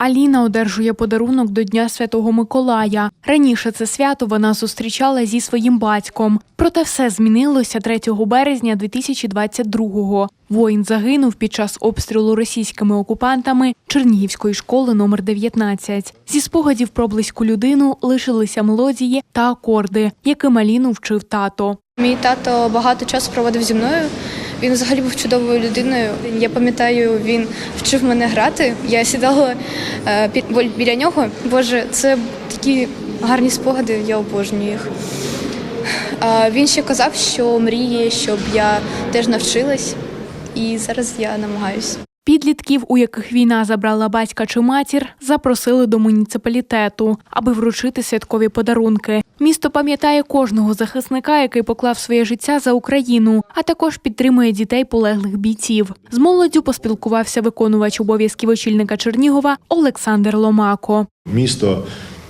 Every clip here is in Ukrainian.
Аліна одержує подарунок до Дня Святого Миколая. Раніше це свято вона зустрічала зі своїм батьком. Проте все змінилося 3 березня 2022-го. Воїн загинув під час обстрілу російськими окупантами Чернігівської школи номер 19. Зі спогадів про близьку людину лишилися мелодії та акорди, яким Аліну вчив тато. Мій тато багато часу проводив зі мною. Він взагалі був чудовою людиною. Я пам'ятаю, він вчив мене грати. Я сідала е, біля нього. Боже, це такі гарні спогади, я обожнюю їх. Він ще казав, що мріє, щоб я теж навчилась, і зараз я намагаюсь. Підлітків, у яких війна забрала батька чи матір, запросили до муніципалітету, аби вручити святкові подарунки. Місто пам'ятає кожного захисника, який поклав своє життя за Україну, а також підтримує дітей полеглих бійців. З молоддю поспілкувався виконувач обов'язків очільника Чернігова Олександр Ломако. Місто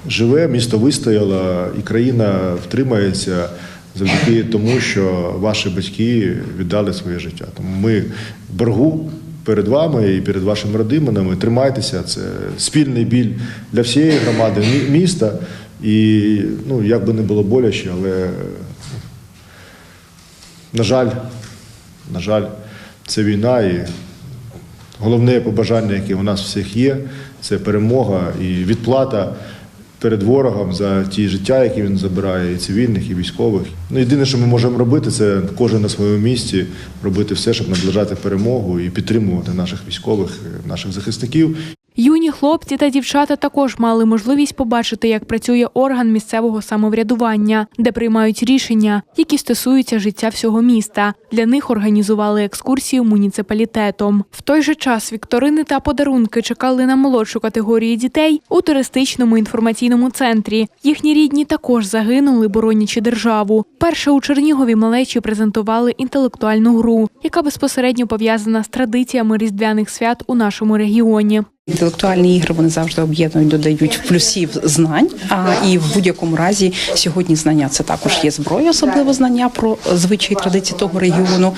живе, місто вистояло, і країна втримається завдяки тому, що ваші батьки віддали своє життя. Тому ми боргу перед вами і перед вашими родинами. Тримайтеся, це спільний біль для всієї громади міста. І ну, як би не було боляче, але на жаль, на жаль, це війна і Головне побажання, яке у нас всіх є, це перемога і відплата перед ворогом за ті життя, які він забирає, і цивільних, і військових. Ну, єдине, що ми можемо робити, це кожен на своєму місці робити все, щоб наближати перемогу і підтримувати наших військових, наших захисників. Юні хлопці та дівчата також мали можливість побачити, як працює орган місцевого самоврядування, де приймають рішення, які стосуються життя всього міста. Для них організували екскурсію муніципалітетом. В той же час вікторини та подарунки чекали на молодшу категорію дітей у туристичному інформаційному центрі. Їхні рідні також загинули, боронячи державу. Перше у Чернігові малечі презентували інтелектуальну гру, яка безпосередньо пов'язана з традиціями різдвяних свят у нашому регіоні. Інтелектуальні ігри вони завжди об'єднують, додають плюсів знань. А і в будь-якому разі сьогодні знання це також є зброя, особливо знання про звичаї традиції того регіону,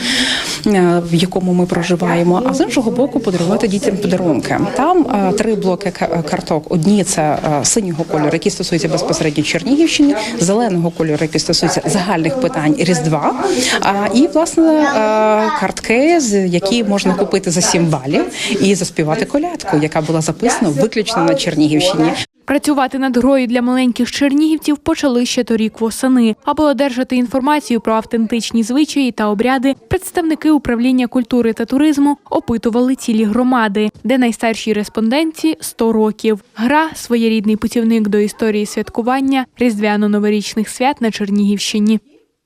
е, в якому ми проживаємо. А з іншого боку, подарувати дітям подарунки. Там е, три блоки карток. Одні це е, синього кольору, які стосуються безпосередньо Чернігівщини, зеленого кольору, які стосуються загальних питань Різдва. І власне картки, з які можна купити за 7 балів і заспівати колядку, яка була записана виключно на Чернігівщині. Працювати над грою для маленьких чернігівців почали ще торік восени. Аби одержати інформацію про автентичні звичаї та обряди, представники управління культури та туризму опитували цілі громади, де найстаршій респонденції 100 років. Гра своєрідний путівник до історії святкування різдвяно-новорічних свят на Чернігівщині.